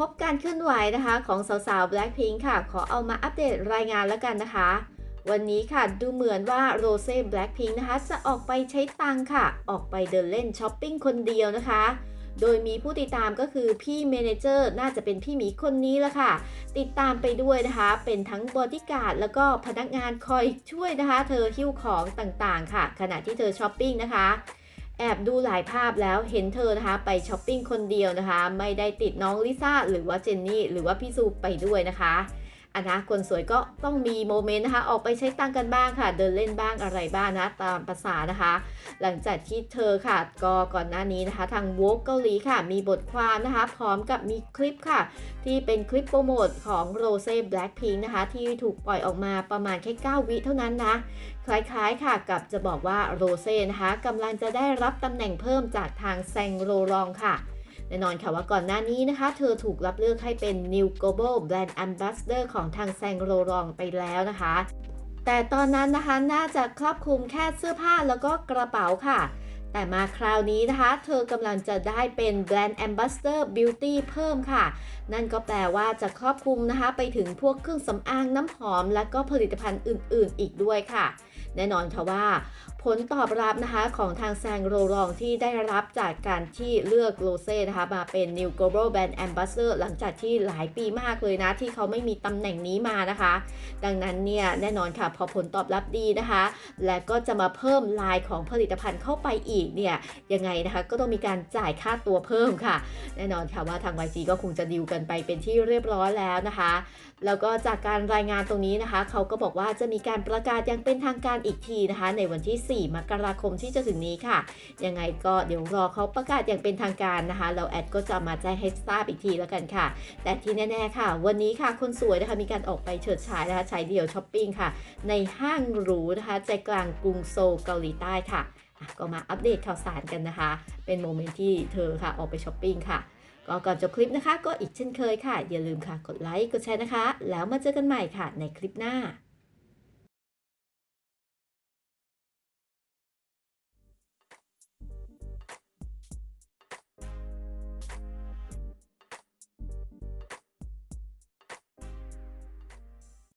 พบการเคลื่อนไหวนะคะของสาวๆ Blackpink ค่ะ ขอเอามาอัปเดตรายงานแล้วกันนะคะ วันนี้ค่ะดูเหมือนว่าโรเซ่ Blackpink นะคะจะออกไปใช้ตังค่ะ ออกไปเดินเล่นช้อปปิ้งคนเดียวนะคะ โดยมีผู้ติดตามก็คือพี่เมนเจอร์น่าจะเป็นพี่หมีคนนี้ละค่ะ ติดตามไปด้วยนะคะ เป็นทั้งบอดี้การ์ดแล้วก็พนักงานคอยช่วยนะคะ เธอหิ้วของต่างๆ ค่ะ ขณะที่เธอช้อปปิ้งนะคะ แอบดูหลายภาพแล้วเห็นเธอนะคะไปช้อปปิ้งคนเดียวนะคะ ไม่ได้ติดน้องลิซ่าหรือว่าเจนนี่หรือว่าพี่ซูไปด้วยนะคะ อันนะคนสวยก็ต้องมีโมเมนต์นะคะ ออกไปใช้ตังกันบ้างค่ะ เดินเล่นบ้างอะไรบ้างนะตามภาษานะคะ หลังจากที่เธอค่ะ ก็ก่อนหน้านี้นะคะ ทางวกเกาหลีค่ะ มีบทความนะคะ พร้อมกับมีคลิปค่ะ ที่เป็นคลิปโปรโมทของโรเซ่ Blackpink นะคะ ที่ถูกปล่อยออกมาประมาณแค่9วิเท่านั้นนะคล้ายๆค่ะกับจะบอกว่าโรเซ่นะคะกำลังจะได้รับตำแหน่งเพิ่มจากทางแซงโรลองค่ะ แน่นอนค่ะว่าก่อนหน้านี้นะคะ เธอถูกรับเลือกให้เป็น New Global Brand Ambassador ของทางแซงโรลองไปแล้วนะคะ แต่ตอนนั้นนะคะน่าจะครอบคลุมแค่เสื้อผ้าแล้วก็กระเป๋าค่ะ แต่มาคราวนี้นะคะ เธอกำลังจะได้เป็น Brand Ambassador Beauty เพิ่มค่ะ นั่นก็แปลว่าจะครอบคลุมนะคะ ไปถึงพวกเครื่องสำอางน้ำหอม และก็ผลิตภัณฑ์อื่น ๆ อีกด้วยค่ะแน่นอนค่ะว่าผลตอบรับนะคะของทางแซงโรลองที่ได้รับจากการที่เลือกโรเซ่นะคะมาเป็น New Global Brand Ambassador หลังจากที่หลายปีมากเลยนะ ที่เขาไม่มีตำแหน่งนี้มานะคะ ดังนั้นเนี่ยแน่นอนค่ะพอผลตอบรับดีนะคะ และก็จะมาเพิ่มลายของผลิตภัณฑ์เข้าไปอีกเนี่ยยังไงนะคะก็ต้องมีการจ่ายค่าตัวเพิ่มค่ะ แน่นอนค่ะว่าทาง YG ก็คงจะดิวกันไปเป็นที่เรียบร้อยแล้วนะคะ แล้วก็จากการรายงานตรงนี้นะคะ เขาก็บอกว่าจะมีการประกาศอย่างเป็นทางการอีกทีนะคะ ในวันที่4 มกราคมที่จะถึงนี้ค่ะ ยังไงก็เดี๋ยวรอเขาประกาศอย่างเป็นทางการนะคะ เราแอดก็จะมาแจ้งให้ทราบอีกทีแล้วกันค่ะ แต่ที่แน่ๆค่ะ วันนี้ค่ะคนสวยนะคะมีการออกไปเฉิดฉายนะคะใช้เดี่ยวช้อปปิ้งค่ะ ในห้างหรูนะคะใจกลางกรุงโซลเกาหลีใต้ค่ะ ก็มาอัปเดตข่าวสารกันนะคะ เป็นโมเมนต์ที่เธอค่ะออกไปช้อปปิ้งค่ะก็ก่อนจบคลิปนะคะ ก็อีกเช่นเคยค่ะ อย่าลืมค่ะ กดไลค์ กดแชร์นะคะ แล้วมาเจอกันใหม่ค่ะในคลิปหน้า